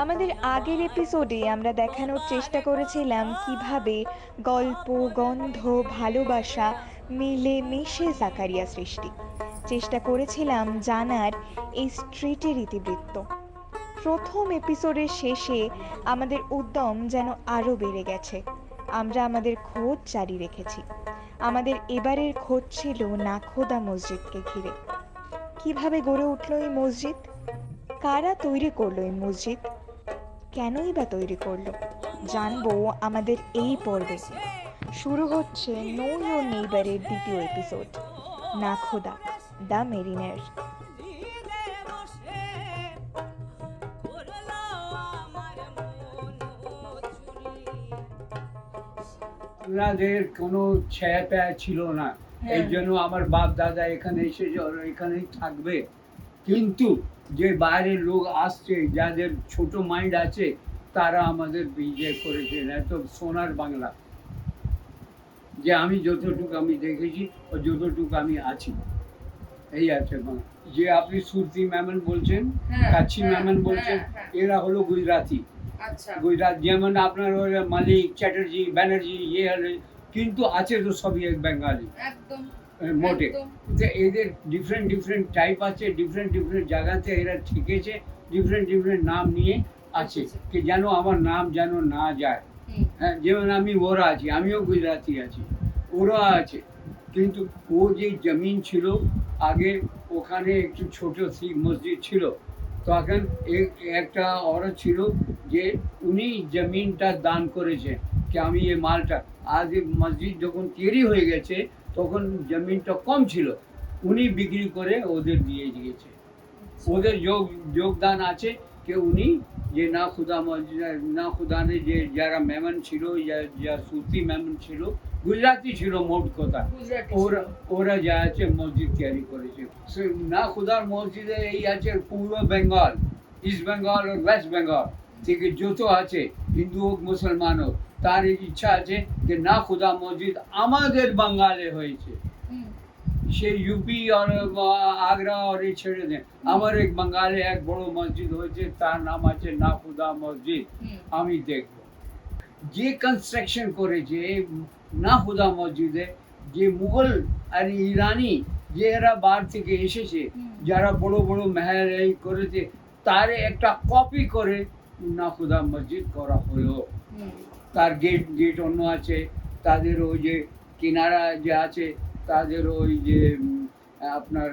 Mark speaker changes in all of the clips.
Speaker 1: আমাদের আগের এপিসোডে আমরা দেখানোর চেষ্টা করেছিলাম কীভাবে গল্প, গন্ধ, ভালোবাসা মিলে মিশে জাকারিয়া সৃষ্টি। চেষ্টা করেছিলাম জানার এই স্ট্রিটের ইতিবৃত্ত। প্রথম এপিসোডের শেষে আমাদের উদ্যম যেন আরও বেড়ে গেছে। আমরা আমাদের খোঁজ জারি রেখেছি। আমাদের এবারের খোঁজ ছিল নাখোদা মসজিদকে ঘিরে। কীভাবে গড়ে উঠল এই মসজিদ? কারা তৈরি করল এই মসজিদ? কেনই বা তৈরি করল? জানব আমাদের এই পর্বে। শুরু হচ্ছে নো ইউর নেইবারের দ্বিতীয় এপিসোড না খোদা দ্য মেরিনের।
Speaker 2: ওনাদের কোনো ছায়া পায়া ছিল না। এই জন্য আমার বাপ দাদা এখানে এসে এখানেই থাকবে। কিন্তু যে বাইরের লোক আসছে যাদের ছোট মাইন্ড আছে তারা আমাদের বিজয় করেছে। না তো সোনার বাংলা। যে আমি যতটুকু আমি দেখেছি ও যতটুকু আমি আছি। এই আছে যে আপনি সুরতি ম্যামন বলছেন
Speaker 3: হ্যাঁ,
Speaker 2: কাচ্ছি
Speaker 3: হ্যাঁ,
Speaker 2: ম্যামন বলছেন
Speaker 3: হ্যাঁ,
Speaker 2: এরা হলো গুজরাটি
Speaker 3: আচ্ছা।
Speaker 2: গুজরাট যেমন আপনার মালিক চ্যাটার্জি ব্যানার্জি ইয়ে হলে কিন্তু আছে তো সবই এক বেঙ্গালি।
Speaker 3: একদম।
Speaker 2: মোটে। তো এদের ডিফারেন্ট ডিফারেন্ট টাইপ আছে ডিফারেন্ট ডিফারেন্ট জায়গাতে এরা ঠিকেছে ডিফারেন্ট ডিফারেন্ট নাম নিয়ে আছে। কি যেন আমার নাম যেন না যায়। হ্যাঁ যেমন আমি ওরা আছি আমিও গুজরাটি আছি ওরা আছে। কিন্তু ও যে জমিন ছিল আগে ওখানে একটু ছোট শিখ মসজিদ ছিল তখন একটা অর্ডার ছিল যে উনি জমিনটা দান করেছে কি আমি এই মালটা। আজ এই মসজিদ যখন তৈরি হয়ে গেছে তখন জমিনটা কম ছিল। উনি বিক্রি করে ওদের দিয়ে দিয়েছে। ওদের যোগ যোগদান আছে যে উনি যে না খুদা না খুদানে যে যারা মেমন ছিল যা- সুতি মেমন ছিল গুজরাটি ছিল মোট কথা। ওরা ওরা যা আছে মসজিদ তৈরি করেছে। সে না খুদার মসজিদে এই আছে পূর্ব Bengal east Bengal west Bengal থেকে যত আছে হিন্দু হোক মুসলমান হোক তার ইচ্ছা আছে যে না খুদা মসজিদ আমাদের বাঙ্গালে হয়েছে। সে ইউপি আর আগ্রা আর এই ছেড়ে দেন। আমার এক বাঙ্গালে এক বড় মসজিদ হয়েছে তার নাম আছে না খুদা মসজিদ। আমি দেখব। যে কনস্ট্রাকশন করেছে না খুদা মসজিদে যে মুঘল আর ইরানি যে এরা বার থেকে এসেছে যারা বড় বড় মেহের এই করেছে তার একটা কপি করে না খুদা মসজিদ করা হলো। তার গেট গেট অন্য আছে তাদের ওই যে কিনারা যে আছে তাদের ওই যে আপনার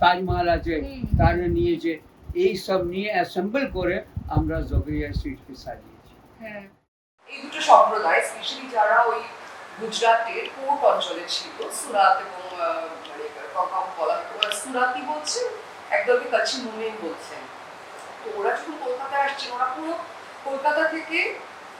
Speaker 2: তাজমহল আছে। তারা নিয়েছে এই সব নিয়ে অ্যাসেম্বল করে আমরা জগরিয়া স্ট্রিটকে সাজিয়েছি
Speaker 3: হ্যাঁ। এই দুটো সম্প্রদায় স্পেশালি যারা ওই গুজরাটের কোর্ট অঞ্চলে ছিল সুরাত এবং মানে কখন বলা হতো সুরাতি বলছে একদলকে কাছি মুমেন বলছেন তো ওরা যখন কলকাতায় আসছে ওরা পুরো কলকাতা থেকে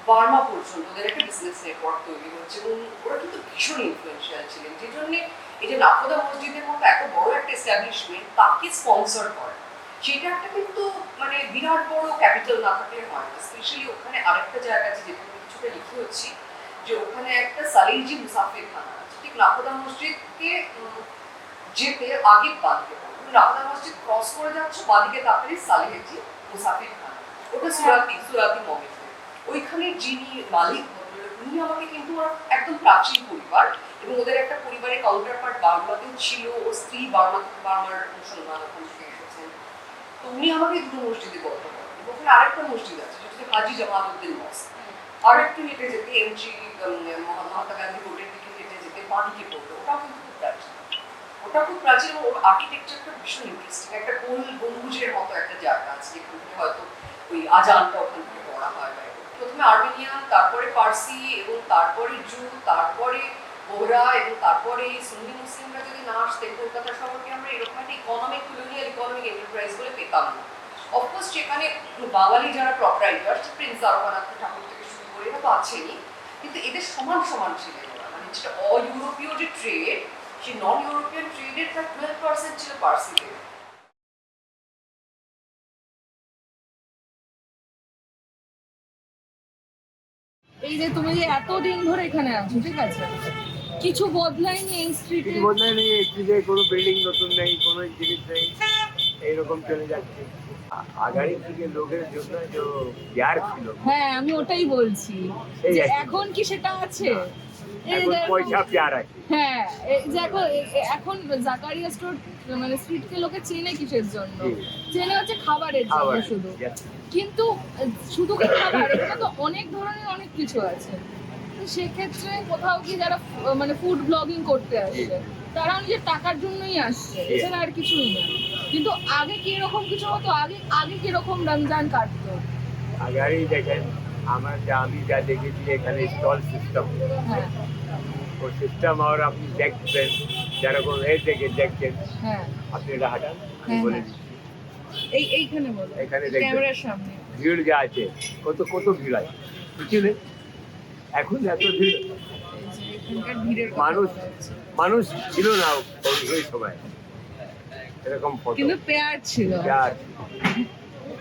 Speaker 3: বার্মা পর্যন্ত ওদের একটা বিজনেস নেটওয়ার্ক তৈরি হচ্ছে এবং ওরা কিন্তু ভীষণ ইনফ্লুয়েন্সিয়াল ছিলেন, যে জন্যে এই যে নাকোদা মসজিদের মতো এত বড় একটা এস্টাবলিশমেন্ট তাকে স্পন্সর করে। সেটা একটা কিন্তু মানে বিরাট বড় ক্যাপিটাল না থাকলে হয় না স্পেশালি ওখানে আরেকটা জায়গা আছে যেখানে আমি কিছুটা লিখে হচ্ছি, যে ওখানে একটা সালিজি মুসাফির খানা আছে। ঠিক নাকোদা মসজিদকে যেতে আগে বাঁধতে হবে তুমি নাকোদা মসজিদ ক্রস করে যাচ্ছ, বাদিকে তাড়াতাড়ি সালিহেজি মুসাফির খানা। ওটা সুরাতি সুরাতি মমিন ওইখানে যিনি মালিক উনি আমাকে কিন্তু একদম প্রাচীন পরিবার এবং ওদের একটা পরিবারের কাউন্টার পার্ট বার্মাতেও ছিল ওর স্ত্রী বার্মা বার্মার মুসলমান ওখান থেকে এসেছেন। তো উনি আমাকে দুটো মসজিদে বলতে পারেন ওখানে আরেকটা মসজিদ আছে যেটা হচ্ছে হাজি জামালউদ্দিন মস্ক আর একটু হেঁটে যেতে এমজি মহাত্মা গান্ধী রোডের দিকে হেঁটে যেতে বাঁদিকে পড়বে ওটাও কিন্তু খুব প্রাচীন। ওটা খুব প্রাচীন এবং ওর আর্কিটেকচারটা ভীষণ ইন্টারেস্টিং একটা গোল গম্বুজের মতো একটা জায়গা আছে যেখান থেকে হয়তো ওই আজানটা ওখান থেকে পড়া হয় বা। প্রথমে আর্মেনিয়ান, তারপরে পার্সি এবং তারপরে জু, তারপরে বোহরা এবং তারপরে সুন্নি মুসলিমরা যদি না আসতেন, কলকাতা শহরকে আমরা এরকম একটা ইকোনমিক কলোনিয়াল ইকোনমিক এন্টারপ্রাইজ বলে পেতাম না। অফকোর্স সেখানে বাঙালি যারা প্রপারাইটার প্রিন্স আরবানাথ ঠাকুর থেকে শুরু করে এরা তো আছেনই, কিন্তু এদের সমান সমান ওরা। মানে যেটা অ ইউরোপীয় যে ট্রেড সেই নন ইউরোপিয়ান ট্রেডের প্রায় টুয়েলভ পার্সেন্ট ছিল পার্সিতে
Speaker 4: এই যে তুমি যে এতদিন ধরে এখানে আছো ঠিক আছে? কিছু বদলায়নি এই স্ট্রিটে
Speaker 5: বদলায়নি নেই স্ট্রিটে কোনো বিল্ডিং নতুন নেই কোনো জিনিস নেই এইরকম চলে যাচ্ছে। আগারি থেকে লোকের জন্য যে ইয়ার ছিল।
Speaker 4: হ্যাঁ আমি ওটাই বলছি।
Speaker 5: এই।
Speaker 4: এখন কি সেটা আছে? এই
Speaker 5: এখন
Speaker 4: দেখো-
Speaker 5: পয়সা প্যার আছে।
Speaker 4: হ্যাঁ এই এখন জাকারিয়া স্টোর মানে স্ট্রিটকে লোকে চেনে কিসের জন্য? চেনে হচ্ছে খাবারের জন্য শুধু। কিন্তু শুধু কি খাবার এখানে তো অনেক ধরনের অনেক কিছু আছে। সেক্ষেত্রে কোথাও কি যারা মানে ফুড ব্লগিং করতে আসছে তারা নিজের টাকার জন্যই আসছে। এছাড়া আর কিছুই না। কিন্তু আগে কি এরকম কিছু হতো? আগে আগে কীরকম রমজান কাটতো?
Speaker 5: আগামী দেখেন আমার যা আমি যা দেখেছি এখানে স্টল সিস্টেম
Speaker 4: হ্যাঁ।
Speaker 5: ও সিস্টেম আর আপনি দেখবেন যেরকম এই দেখে দেখছেন
Speaker 4: হ্যাঁ।
Speaker 5: আপনি এটা হাঁটান
Speaker 4: হ্যাঁ,
Speaker 5: বলে
Speaker 4: এই এইখানে বলো
Speaker 5: এখানে।
Speaker 4: ক্যামেরার সামনে।
Speaker 5: ভিড় যা আছে কত কত ভিড় আছে নেই এখন এত ভিড়। মানুষ মানুষ ছিল না ওই সময়। এরকম
Speaker 4: কিন্তু পেয়ার ছিল।
Speaker 5: প্যার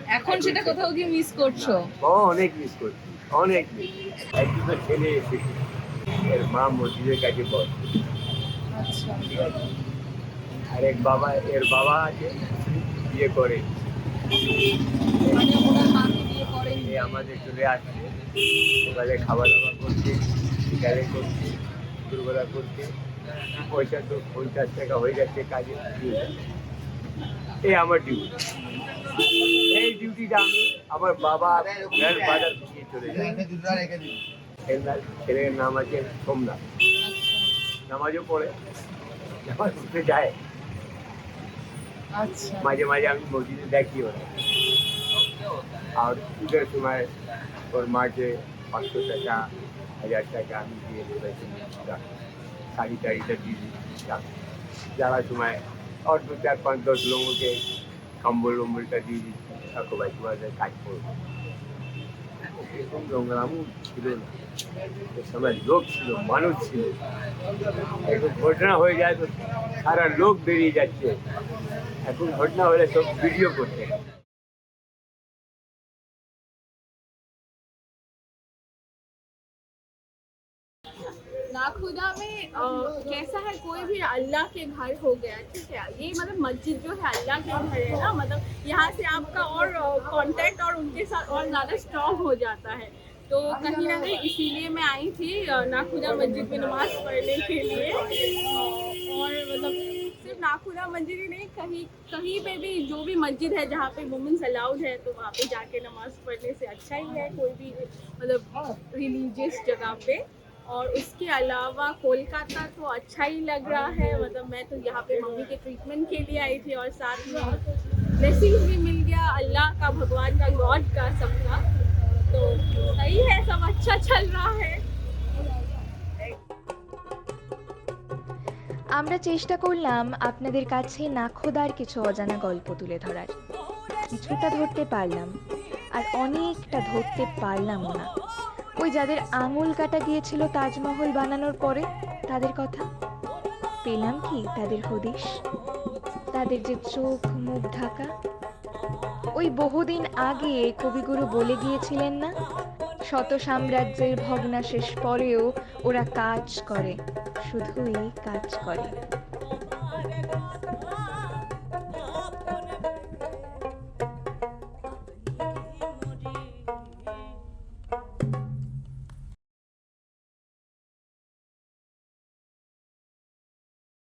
Speaker 4: এখন সেটা কোথাও গিয়ে মিস করছ?
Speaker 5: ও অনেক মিস করছি অনেক তো ছেলে এসেছে এর মা মসজিদের কাছে বল
Speaker 4: আচ্ছা।
Speaker 5: আর এক বাবা এর বাবা আছে বিয়ে করে।
Speaker 4: মানে
Speaker 5: আমাদের চলে আসছে। সকালে খাওয়া দাওয়া করছে বিকালে করছে দুর্বেলা করছে। পয়সা তো পঞ্চাশ টাকা হয়ে যাচ্ছে কাজে। এই আমার ডিউটি এই ডিউটিটা আমি আমার বাবা বাজার চলে যাই ছেলের নাম আছে সোমনাথ। নামাজও পড়ে নামাজ উঠে যায়
Speaker 4: আচ্ছা।
Speaker 5: মাঝে মাঝে আমি মসজিদে দেখি ওরা। আর পুজোর সময় ওর মাকে পাঁচশো টাকা হাজার টাকা আমি দিয়ে দেবেছি শাড়ি টাড়িটা দিয়ে দিই। যাওয়ার সময় অল্প চার পাঁচ দশ লোককে কম্বল টম্বলটা দিয়ে দিচ্ছি। থাকো ভাই তোমাদের কাজ করব। এরকম ছিল না। সময় লোক ছিল, মানুষ ছিল। এখন ঘটনা হয়ে যায় তো সারা লোক বেরিয়ে যাচ্ছে। এখন ঘটনা হলে সব ভিডিও
Speaker 6: করছে कैसा है? कोई भी अल्लाह के घर हो गया, ठीक है? ये मतलब मस्जिद जो है, अल्लाह के घर है ना? मतलब यहाँ से आपका और कांटेक्ट और उनके साथ और ज़्यादा स्ट्रॉन्ग हो जाता है। तो कहीं ना कहीं इसीलिए मैं आई थी नाखुदा मस्जिद में नमाज़ पढ़ने के लिए। और मतलब सिर्फ़ नाखुदा मस्जिद ही नहीं, कहीं कहीं पे भी जो भी मस्जिद है जहाँ पे वुमेंस अलाउड है तो वहाँ पे जाके नमाज़ पढ़ने से अच्छा ही है, कोई भी मतलब रिलीजियस जगह पे। और उसके अलावा कोलकाता तो अच्छा ही लग रहा है मतलब मैं तो यहाँ पे मम्मी के ट्रीटमेंट के लिए आई थी और साथ में ब्लेसिंग भी मिल गया अल्लाह का भगवान का गॉड का सबका तो सही है सब अच्छा चल रहा है
Speaker 1: আমরা চেষ্টা করলাম আপনাদের কাছে নাখোদার কিছু অজানা গল্প তুলে ধরার কিছুটা ধরতে পারলাম আর অনেকটা ধরতে পারলামও না ওই যাদের আঙুল কাটা গিয়েছিল তাজমহল বানানোর পরে, তাদের কথা। পেলাম কি তাদের হদিশ? তাদের যে চোখ মুখ ঢাকা। ওই বহুদিন আগে কবিগুরু বলে গিয়েছিলেন না, শত সাম্রাজ্যের ভগ্নাশেষ পরেও ওরা কাজ করে, শুধুই কাজ করে।